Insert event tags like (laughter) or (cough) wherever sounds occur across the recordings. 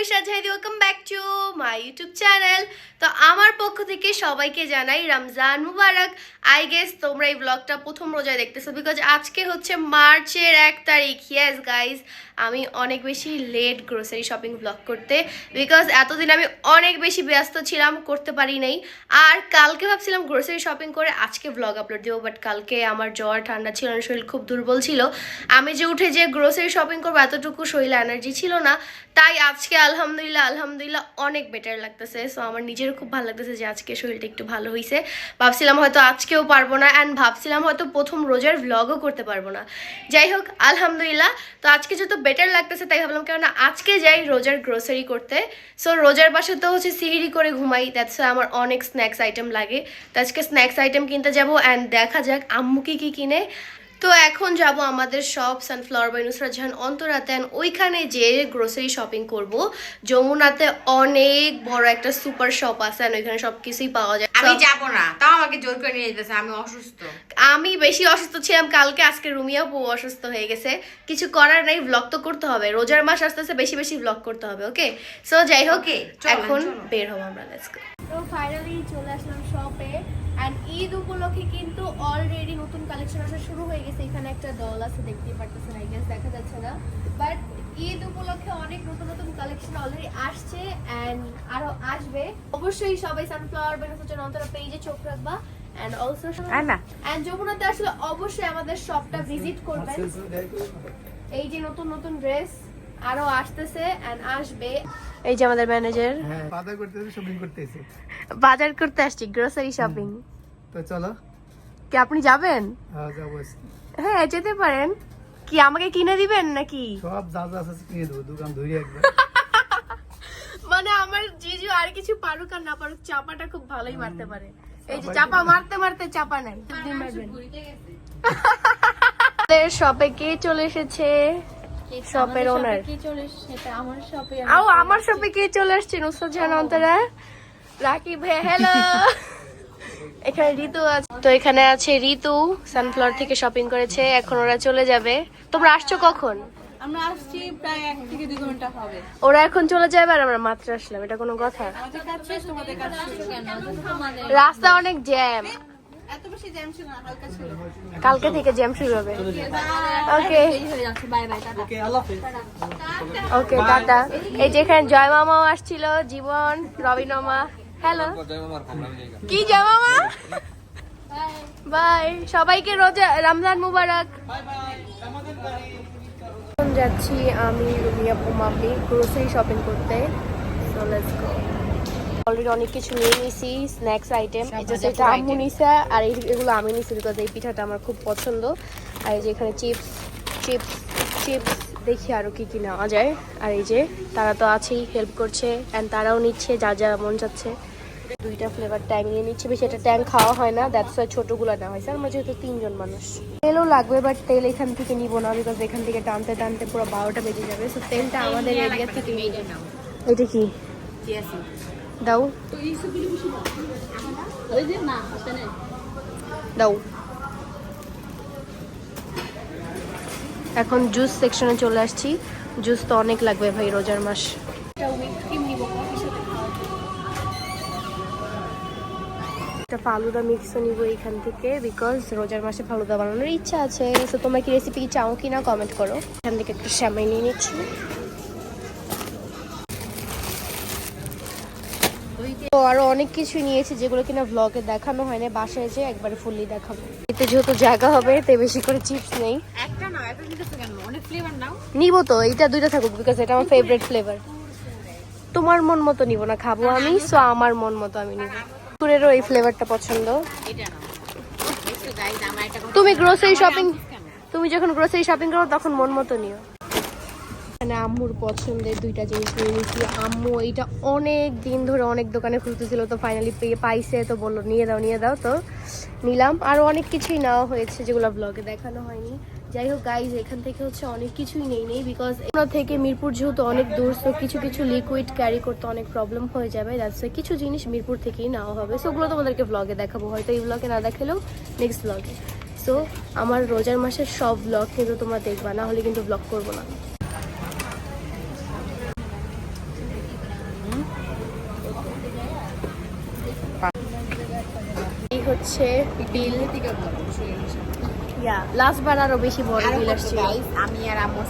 Aisha welcome back to my YouTube channel তো আমার পক্ষ থেকে সবাইকে জানাই রমজান মুবারক। আই গেস তোমরা এই ব্লগটা প্রথম রোজায় দেখতেছো বিকজ আজকে হচ্ছে মার্চের এক তারিখ। ইয়েস গাইজ আমি অনেক বেশি লেট গ্রোসারি শপিং ব্লগ করতে বিকজ এতদিন আমি অনেক বেশি ব্যস্ত ছিলাম, করতে পারি নাই। আর কালকে ভাবছিলাম গ্রোসারি শপিং করে আজকে ব্লগ আপলোড দেবো বাট কালকে আমার জ্বর, ঠান্ডা ছিল না, শরীর খুব দুর্বল ছিল। আমি যে উঠে যে গ্রোসারি শপিং করব, এতটুকু শরীরে এনার্জি ছিল না। তাই আজকে আলহামদুলিল্লাহ আলহামদুলিল্লাহ অনেক বেটার লাগতেছে। সো আমার নিজেরও খুব ভালো লাগতেছে যে আজকে শরীরটা একটু ভালো হয়েছে ভাবছিলাম হয়তো আজকেও পারব না অ্যান্ড ভাবছিলাম হয়তো প্রথম রোজার ভ্লগও করতে পারব না। যাই হোক, আলহামদুলিল্লাহ। তো আজকে যেহেতু বেটার লাগতেছে, তাই ভাবলাম কেননা আজকে যাই রোজার গ্রোসারি করতে। সো রোজার বাসে তো হচ্ছে সিঁড়ি করে ঘুমাই দ্যাটস আমার অনেক স্ন্যাক্স আইটেম লাগে। তো আজকে স্ন্যাক্স আইটেম কিনতে যাব অ্যান্ড দেখা যাক আম্মু কি কি কিনে। তো এখন যাব আমাদের সব সানফ্লাওয়ার বাই নুসরাত জাহান অন্তরাতে ওইখানে যে গ্রোসারি শপিং করব যমুনাতে অনেক বড় একটা সুপার শপ আছে and ওইখানে সব কিছুই পাওয়া যায়। আমি যাব না তাও আমাকে জোর করে নিয়ে যেতেছে আমি অসুস্থ। আমি বেশি অসুস্থ ছিলাম কালকে আজকে রুমিয়া বউ অসুস্থ হয়ে গেছে। কিছু করার নাই ব্লগ তো করতে হবে রোজার মাস আস্তে আস্তে বেশি বেশি ব্লগ করতে হবে ওকে সো যাই হোক এখন বের হব আমরা লেটস গো তো ফাইনালি চলে আসলাম শপে অ্যান্ড ঈদ উপলক্ষে কিন্তু অলরেডি নতুন কালেকশন আসা শুরু হয়ে গেছে। এখানে একটা দল আছে দেখতেই পারতেছেন আই গেস দেখা যাচ্ছে না। বাট ঈদ উপলক্ষে অনেক নতুন নতুন কালেকশন অলরেডি আসছে অ্যান্ড আরও আসবে। অবশ্যই সবাই সানফ্লাওয়ার বেরোতে অন্তরা পেজে চোখ রাখবা। And also. অ্যান্ড যমুনাতে আসলে অবশ্যই আমাদের শপটা ভিজিট করবেন। এই যে নতুন নতুন ড্রেস আরও আসতেছে এন্ড আসবে। এই যে আমাদের ম্যানেজার হ্যাঁ বাজার করতেছে শপিং করতেছে বাজার করতে আসছি গ্রোসারি শপিং তো চলো। কি আপনি যাবেন? হ্যাঁ যাব। হ্যাঁ যেতে পারেন। কি আমাকে কিনে দিবেন নাকি? সব যা যা আছে কিনে দেবো দোকান ধরে একবার। (laughs) মানে আমার জিজু আর কিছু পারুক আর না পারুক চাপাটা খুব ভালোই মারতে পারে। এই যে চাপা মারতে মারতে চাপা নাই। শপে (laughs) কে চলে এসেছে? শপের ওনার আও আমার শপে কে চলে আসছে নুসরাত জাহান অন্তরা? রাকিব ভাই হ্যালো এখানে ঋতু আছে। তো এখানে আছে ঋতু সানফ্লাওয়ার থেকে শপিং করেছে এখন ওরা চলে যাবে। তোমরা আসছো কখন? আমরা আসছি প্রায় এক থেকে দুই ঘণ্টা হবে। ওরা এখন চলে যাবে আর আমরা মাত্র আসলাম এটা কোনো কথা। রাস্তা অনেক জ্যাম এত বেশি জ্যাম ছিল না হালকা ছিল। কালকে থেকে জ্যাম শুরু হবে। ওকে এই যাচ্ছে বাই বাই টাটা। ওকে টাটা। এই যে এখানে জয় মামাও আসছিল জীবন রবিন মামা। হ্যালো কি জয় মামা? বাই সবাইকে রোজা রমজান মুবারক। এখন যাচ্ছি আমি রুমিয়া মাম্মি গ্রোসারি শপিং করতে। সো লেটস গো অলরেডি অনেক কিছু নিয়ে নিয়েছি স্ন্যাক্স আইটেম এটা আম্মু নিছে আর এগুলো আমি নিছি বিকজ এই পিঠাটা আমার খুব পছন্দ। আর এই যে এখানে চিপস চিপস চিপস দেখি আরও কি কি নেওয়া যায়। আর এই যে তারা তো আছেই হেল্প করছে অ্যান্ড তারাও নিচ্ছে যা যা মন যাচ্ছে দুইটা ফ্লেভার ট্যাং নিয়ে নিচ্ছে বেশি একটা ট্যাং খাওয়া হয় না দ্যাটস ওয়াই ছোটগুলো নেওয়া হয়েছে। আমরা যেহেতু তিনজন মানুষ। তেলও লাগবে বাট তেল এখান থেকে নিব না বিকজ এখান থেকে টানতে টানতে পুরো বারোটা বেজে যাবে। সো তেলটা আমাদের এরিয়া থেকে এটা কি? দাও। দাও। এখন জুস সেকশনে চলে আসছি। জুস তো অনেক লাগবে ভাই রোজার মাস। একটা ফালুদা মিক্সও নিব এখান থেকে বিকজ রোজার মাসে ফালুদা বানানোর ইচ্ছা আছে। তো তোমরা কি রেসিপি চাও কি না কমেন্ট করো। এখান থেকে একটু শ্যামাই নিয়ে নিচ্ছি। তো আরও অনেক কিছু নিয়েছি যেগুলো কিনা ব্লগে দেখানো হয় না বাসায় যে একবারে ফুললি দেখাবো। এতে যেহেতু জায়গা হবে তাই বেশি করে চিপস নেই। একটা নাও এত কেন? অনেক ফ্লেভার নাও। নিব তো এটা দুইটা থাকুক বিকজ এটা আমার ফেভারিট ফ্লেভার তোমার মন মতো নিব না খাব আমি সো আমার মন মতো আমি নিব। কুকুরেরও এই ফ্লেভারটা পছন্দ। তুমি গ্রোসারি শপিং তুমি যখন গ্রোসারি শপিং করো তখন মন মতো নিও। মানে আম্মুর পছন্দের দুইটা জিনিস নিয়ে নিচ্ছি আম্মু এইটা অনেক দিন ধরে অনেক দোকানে খুঁজতেছিল তো ফাইনালি পেয়ে পাইছে, তো বলল, নিয়ে দাও নিয়ে দাও। তো নিলাম। আর অনেক কিছুই নেওয়া হয়েছে যেগুলো ব্লগে দেখানো হয়নি। যাই হোক গাইজ এখান থেকে হচ্ছে অনেক কিছুই নেই নেই বিকজ এখান থেকে মিরপুর যেহেতু অনেক দূর তো কিছু কিছু লিকুইড ক্যারি করতে অনেক প্রবলেম হয়ে যাবে। দ্যাটস কিছু জিনিস মিরপুর থেকেই নেওয়া হবে। সো ওগুলো তোমাদেরকে ব্লগে দেখাবো। হয়তো এই ব্লগে না দেখালেও নেক্সট ব্লগে সো আমার রোজার মাসের সব ব্লগ কিন্তু তোমরা দেখবা, না হলে কিন্তু ব্লগ করব না। হচ্ছে বিল। ইয়া লাস্ট বার আরও বেশি বড় বিল আসছে আমি আর আম্মু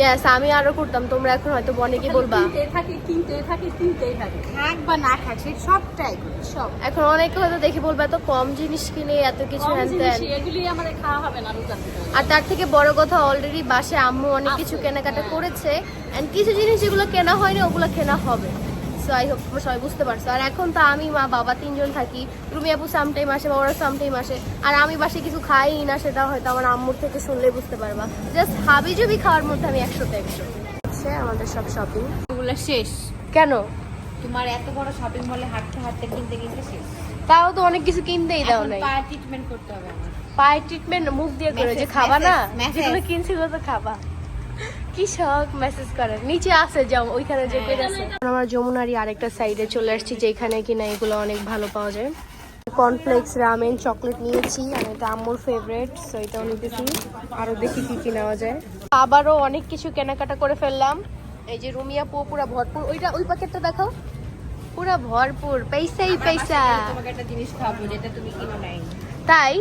ইয়েস আমি আরও করতাম তোমরা এখন হয়তো বনেকে বলবা। থাকি কিনতে থাকি কিনতেই থাকি। বা না সে সবটাই সব। এখন অনেকে হয়তো দেখে বলবে এত কম জিনিস কিনে এত কিছু জিনিস এগুলি আমাদের খাওয়া হবে না আর তার থেকে বড় কথা অলরেডি বাসে আম্মু অনেক কিছু কেনাকাটা হ্যাঁ। করেছে এন্ড কিছু জিনিস যেগুলো কেনা হয়নি ওগুলো কেনা হবে। সো আই হোপ সবাই বুঝতে পারছ। আর এখন তো আমি মা বাবা তিনজন থাকি। রুমি আপু সামটাইম আসে বাবারা সামটাইম আসে। আর আমি বাসে কিছু খাই না সেটা হয়তো আমার আম্মুর থেকে শুনলেই বুঝতে পারবা। জাস্ট হাবি জবি খাওয়ার মধ্যে আমি একশোতে একশো। হচ্ছে আমাদের সব শপিং এগুলো শেষ। কেন? তোমার এত বড় শপিং মলে হাঁটতে হাঁটতে কিনতে কিনতে শেষ। তাও তো অনেক কিছু কিনতেই দাও নাই। পা ট্রিটমেন্ট করতে হবে আমার। পায়ের ট্রিটমেন্ট মুখ দিয়ে করে যে খাবা না। যেগুলো কিনছিল তো খাবা। কি শখ মেসেজ করেন? নিচে আছে যাও ওইখানে যে পেজ আছে। আমরা যমুনারই আরেকটা সাইডে চলে আসছি যেখানে কিনা এগুলো অনেক ভালো পাওয়া যায়। কর্নফ্লেক্স রামেন চকলেট নিয়েছি আর এটা আম্মুর ফেভারিট সো এটাও নিতেছি। আরও দেখি কি কি নেওয়া যায়। আবারও অনেক কিছু কেনাকাটা করে ফেললাম। এই যে রুমিয়া পো পুরা ভরপুর। ওইটা ওই প্যাকেটটা দেখাও। পুরা ভরপুর পয়সাই পয়সা তোমাকে একটা জিনিস খাব যেটা তুমি কিনো নাই। তাই?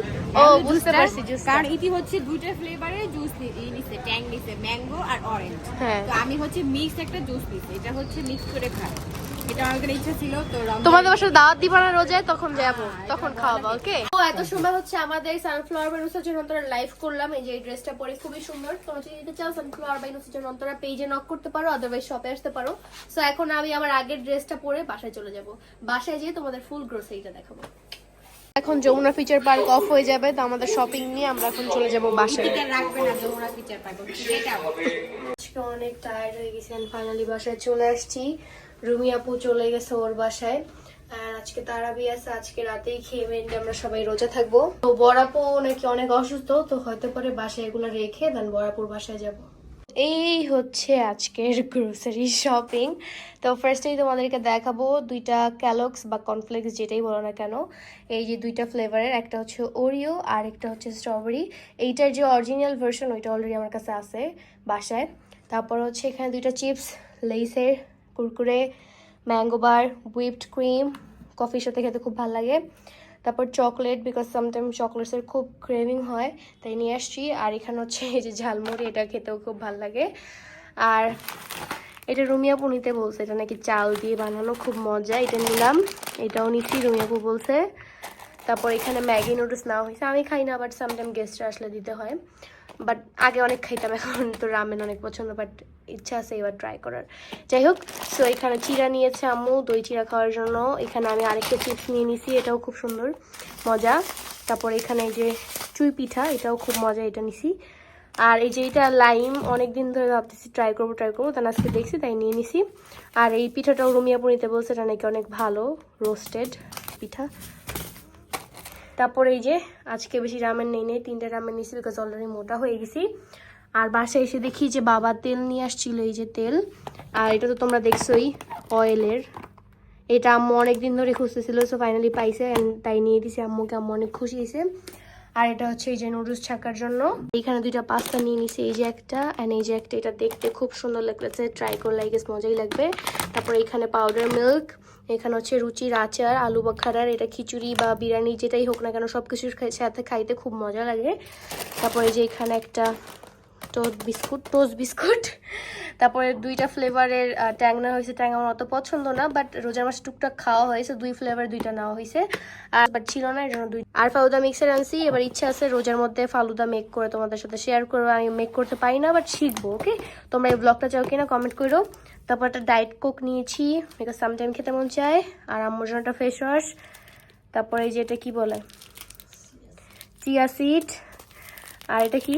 ও বুঝতে পারছি জুস কারণ ইতি হচ্ছে দুইটা ফ্লেভারের জুস নিছে ট্যাং নিছে ম্যাঙ্গো আর অরেঞ্জ হ্যাঁ। তো আমি হচ্ছে মিক্স একটা জুস নিছি এটা হচ্ছে মিক্স করে খাই। এটা আমার ইচ্ছা ছিল তো তোমাদের বাসায় দাওয়াত দিবা না রোজায়? তখন যাব হ্যাঁ, তখন খাওয়াবো ওকে ও এত সময় হচ্ছে আমাদের সানফ্লাওয়ার বাই লাইভ করলাম। এই যে এই ড্রেসটা পরে খুবই সুন্দর। তোমরা যদি নিতে চাও সানফ্লাওয়ার বাই পেজে নক করতে পারো আদারওয়াইজ শপে আসতে পারো। সো এখন আমি আমার আগের ড্রেসটা পরে বাসায় চলে যাব। বাসায় যেয়ে তোমাদের ফুল গ্রোসারিটা দেখাবো। এখন যমুনা ফিচার পার্ক অফ হয়ে যাবে তো আমাদের শপিং নিয়ে আমরা এখন চলে যাব বাসায়। এটা রাখবে না যমুনা ফিচার পাবো এটা। আজকে অনেক টায়ার্ড হয়ে গেছি ফাইনালি বাসায় চলে আসছি। রুমি আপু চলে গেছে ওর বাসায় আর আজকে তারাবি আছে আজকে রাতেই খেয়ে মেনটে আমরা সবাই রোজা থাকব। তো বড়াপু নাকি অনেক অসুস্থ তো হয়তো পরে বাসায় এগুলো রেখে দেন বড়াপুর বাসায় যাব। এই হচ্ছে আজকের গ্রোসারি শপিং তো ফার্স্টেই তোমাদেরকে দেখাবো দুইটা ক্যালক্স বা কর্নফ্লেক্স যেটাই বলো না কেন। এই যে দুইটা ফ্লেভারের একটা হচ্ছে ওরিও আর একটা হচ্ছে স্ট্রবেরি এইটার যে অরিজিনাল ভার্সন ওইটা অলরেডি আমার কাছে আছে বাসায়। তারপর হচ্ছে এখানে দুইটা chips লেইসের Kurkure mango bar whipped cream কফির সাথে খেতে খুব ভালো লাগে। তারপর চকলেট বিকজ সামটাইম চকলেটসের খুব ক্রেভিং হয়, তাই নিয়ে আসছি। আর এখানে হচ্ছে এই যে ঝালমুড়ি, এটা খেতেও খুব ভালো লাগে। আর এটা রুমিয়াপু নিতে বলছে, এটা নাকি চাল দিয়ে বানানো, খুব মজা, এটা নিলাম। এটাও নিচ্ছি রুমিয়াপু বলছে। তারপর এখানে ম্যাগি নুডলস নেওয়া হয়েছে। আমি খাই না বাট সামটাইম গেস্টরা আসলে দিতে হয়। বাট আগে অনেক খাইতাম, এখন তো রামেন অনেক পছন্দ বাট ইচ্ছা আছে এবার ট্রাই করার। যাই হোক সো এখানে চিরা নিয়েছে আম্মু, দই চিরা খাওয়ার জন্য। এখানে আমি আরেকটা চিপস নিয়ে নিছি, এটাও খুব সুন্দর, মজা। তারপর এখানে এই যে চুই পিঠা, এটাও খুব মজা, এটা নিছি। আর এই যে এটা লাইম অনেক দিন ধরে ভাবতেছি ট্রাই করব ট্রাই করব তাই আজকে দেখছি, তাই নিয়ে নিছি। আর এই পিঠাটাও রুমিয়াপুর নিতে বলছে, এটা নাকি অনেক ভালো রোস্টেড পিঠা। তারপর এই যে, আজকে বেশি রামেন নেই নেই, তিনটে রামেন নিয়েছি বিকজ অলরেডি মোটা হয়ে গেছি। আর বাসায় এসে দেখি যে বাবা তেল নিয়ে আসছিল, এই যে তেল। আর এটা তো তোমরা দেখছোই, অয়েলের। এটা আম্মু অনেক দিন ধরে খুঁজতেছিল সো ফাইনালি পাইছে তাই নিয়ে দিছে। আম্মুকে আম্মু অনেক খুশি হয়েছে। আর এটা হচ্ছে এই যে নুডলস ছাকার জন্য। এখানে দুইটা পাস্তা নিয়ে নিছি, এই যে একটা অ্যান্ড এই যে একটা। এটা দেখতে খুব সুন্দর লাগতেছে ট্রাই করলে আই গেস মজাই লাগবে। তারপর এখানে পাউডার মিল্ক এখানে হচ্ছে রুচির আচার, আলু বখারার, এটা খিচুড়ি বা বিরিয়ানি যেটাই হোক না কেন সব কিছুর সাথে খাইতে খুব মজা লাগে। তারপরে যে এখানে একটা টোস্ট বিস্কুট টোস্ট বিস্কুট। তারপরে দুইটা ফ্লেভারের ট্যাং নেওয়া হয়েছে। ট্যাং আমার অত পছন্দ না বাট রোজার মাসে টুকটাক খাওয়া হয়েছে। দুই ফ্লেভার দুইটা নেওয়া হয়েছে। আর বাট ছিল না এর জন্য দুই আর ফালুদা মিক্সার আনছি। এবার ইচ্ছা আছে রোজার মধ্যে ফালুদা মেক করে তোমাদের সাথে শেয়ার করব। আমি মেক করতে পারি না বাট শিখব ওকে তোমরা এই ব্লগটা চাও কিনা কমেন্ট করো। তারপর একটা ডায়েট কোক নিয়েছি বিকজ সামটাইম খেতে মন চায়। আর আম্মুর জন্য একটা ফেস ওয়াশ তারপরে এই যে এটা কি বলে? চিয়া সিড আর এটা কি?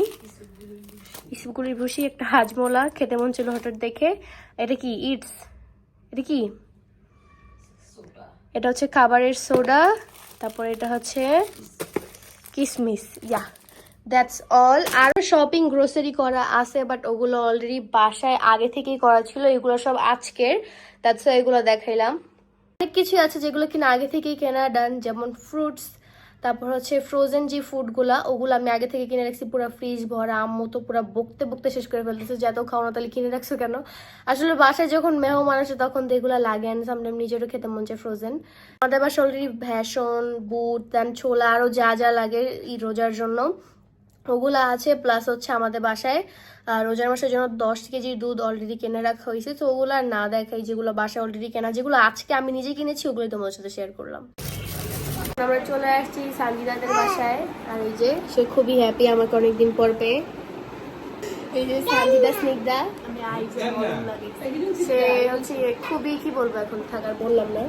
ইসবগুলির ভুসি, একটা হাজমোলা, খেতে মন ছিল হঠাৎ দেখে। এটা কি? ইটস। এটা কি? এটা হচ্ছে খাবারের সোডা, তারপর এটা হচ্ছে কিসমিস। ইয়া দ্যাটস অল আরও শপিং গ্রোসারি করা আছে বাট ওগুলো অলরেডি বাসায় আগে থেকেই করা ছিল। এগুলো সব আজকের। দ্যাটস এগুলো দেখাইলাম। অনেক কিছুই আছে যেগুলো কিনা আগে থেকেই কেনা ডান যেমন ফ্রুটস তারপর হচ্ছে ফ্রোজেন যে ফুডগুলা ওগুলো আমি আগে থেকে কিনে রাখছি, পুরো ফ্রিজ ভরা, আম্মু তো পুরো বকতে বকতে শেষ করে ফেলতেছে, যে এত খাওয়ানো তাহলে কিনে রাখছো কেন? আসলে বাসায় যখন মেহমান আসে তখন তো এগুলো লাগে অ্যান্ড সামটাইম নিজেরও খেতে মন চায় ফ্রোজেন আমাদের বাসায় অলরেডি ভ্যাসন বুট দেন ছোলা আরও যা যা লাগে এই রোজার জন্য। ওগুলা আছে প্লাস হচ্ছে আমাদের বাসায় রোজার মাসের জন্য দশ কেজি দুধ অলরেডি কিনে রাখা হয়েছে, তো ওগুলো আর না দেখাই যেগুলো বাসায় অলরেডি কেনা, যেগুলো আজকে আমি নিজে কিনেছি, ওগুলোই তোমাদের সাথে শেয়ার করলাম। আমরা চলে আসছি সানজিদাদের বাসায়। আর এই যে সে খুবই হ্যাপি আমাকে অনেকদিন পর পেয়ে। এই যে সানজিদা স্নিগ্ধা। সে হচ্ছে খুবই কি বলব এখন থাকার বললাম না।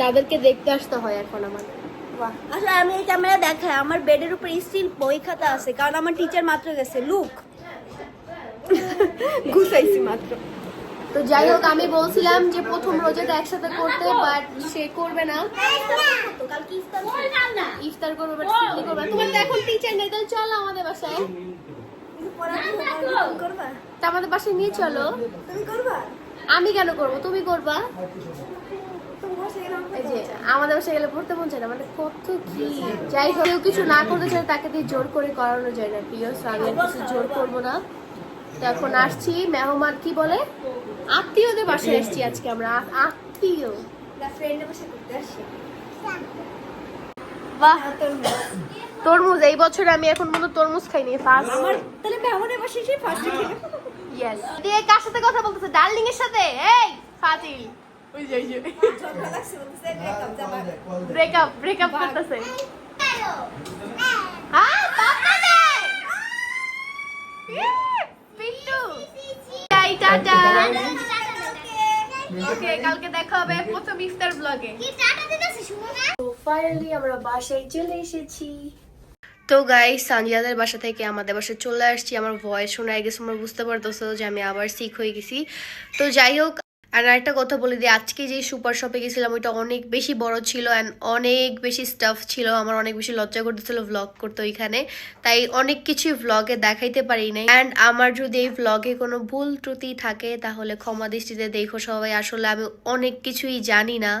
তাদেরকে দেখতে আসতে হয় এখন আমাদের বাহ। আসলে আমি এই ক্যামেরা দেখাই আমার বেডের উপর স্টিল বই খাতা আছে কারণ আমার টিচার মাত্র গেছে লুক (laughs) ঘুষাইছি মাত্র। তো যাই হোক, আমি বলছিলাম যে প্রথম রোজাটা একসাথে করতে বাট সে করবে না। ইফতার করবে বাট সিডলি করবে। তোমার তো এখন টিচার নেই, তাহলে চলো আমাদের বাসায়। তা আমাদের বাসায় নিয়ে চলো। আমি কেন করব? তুমি করবা? আমাদের বাসায় গেলে পড়তে মন চায় না মানে কত কি। যাই হোক কিছু না করতে চায়, তাকে দিয়ে জোর করে করানো যায় না প্রিয় সো কিছু জোর করব না। তো এখন আসছি। মেহমান কি বলে? আত্মীয়দের বাসায় এসেছি আজকে আমরা। আত্মীয়। বাহ! তরমুজ। এই বছর আমি এখন পর্যন্ত তরমুজ খাইনি ফার্স্ট আমার তাহলে মেহমানের বাসায় এসে ফার্স্টে খেলে ইয়েস দিয়ে কার সাথে কথা বলতেছে? ডার্লিং এর সাথে? এই ফাতিল ওই যে ওই যে। ব্রেকআপ ব্রেকআপ করতেছে। হ্যাঁ পাপা দে ইয়ে, পিন্টু। টাটা। ওকে কালকে দেখা হবে প্রথম ইফতার ব্লগে তো ফাইনালি আমরা বাসায় চলে এসেছি। তো গাই সানজিয়াদের বাসা থেকে আমাদের বাসায় চলে আসছি। আমার ভয়েস শোনা গেছে তোমরা বুঝতে পারতো যে আমি আবার সিক হয়ে গেছি। তো যাই হোক আর একটা কথা বলে দিই, আজকে যে সুপার শপে গেছিলাম, ওইটা অনেক বেশি বড় ছিল অ্যান্ড অনেক বেশি স্টাফ ছিল, আমার অনেক বেশি লজ্জা করতেছিল ভ্লগ করতে ওইখানে। তাই অনেক কিছুই ভ্লগে দেখাইতে পারি নাই। অ্যান্ড আমার যদি এই ভ্লগে কোনো ভুল ত্রুটি থাকে, তাহলে ক্ষমা দৃষ্টিতে দেখো সবাই। আসলে আমি অনেক কিছুই জানি না।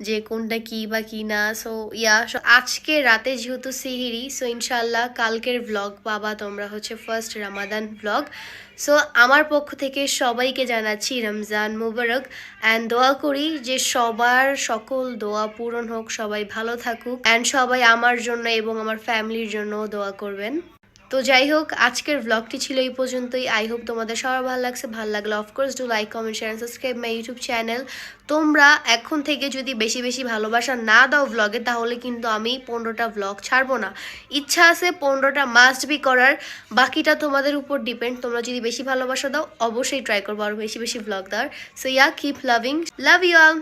যে কোনটা কি বা কি না। সো ইয়া so আজকে রাতে যেহেতু সিহিরি সো ইনশাল্লাহ কালকের ব্লগ পাবা তোমরা হচ্ছে ফার্স্ট রামাদান ব্লগ সো আমার পক্ষ থেকে সবাইকে জানাচ্ছি রমজান মুবারক অ্যান্ড দোয়া করি যে সবার সকল দোয়া পূরণ হোক, সবাই ভালো থাকুক অ্যান্ড সবাই আমার জন্য এবং আমার ফ্যামিলির জন্য দোয়া করবেন। তো যাই হোক, আজকের ব্লগটি ছিল এই পর্যন্তই। আই হোপ তোমাদের সবার ভালো লাগছে। ভালো লাগলে of course do like comment share subscribe my YouTube channel তোমরা এখন থেকে যদি বেশি বেশি ভালোবাসা না দাও ভ্লগে তাহলে কিন্তু আমি পনেরোটা ভ্লগ ছাড়বো না। ইচ্ছা আছে পনেরোটা মাস্ট বি করার। বাকিটা তোমাদের উপর ডিপেন্ড তোমরা যদি বেশি ভালোবাসা দাও, অবশ্যই ট্রাই করব আর বেশি বেশি ভ্লগ দেওয়ার। So yeah keep loving love you all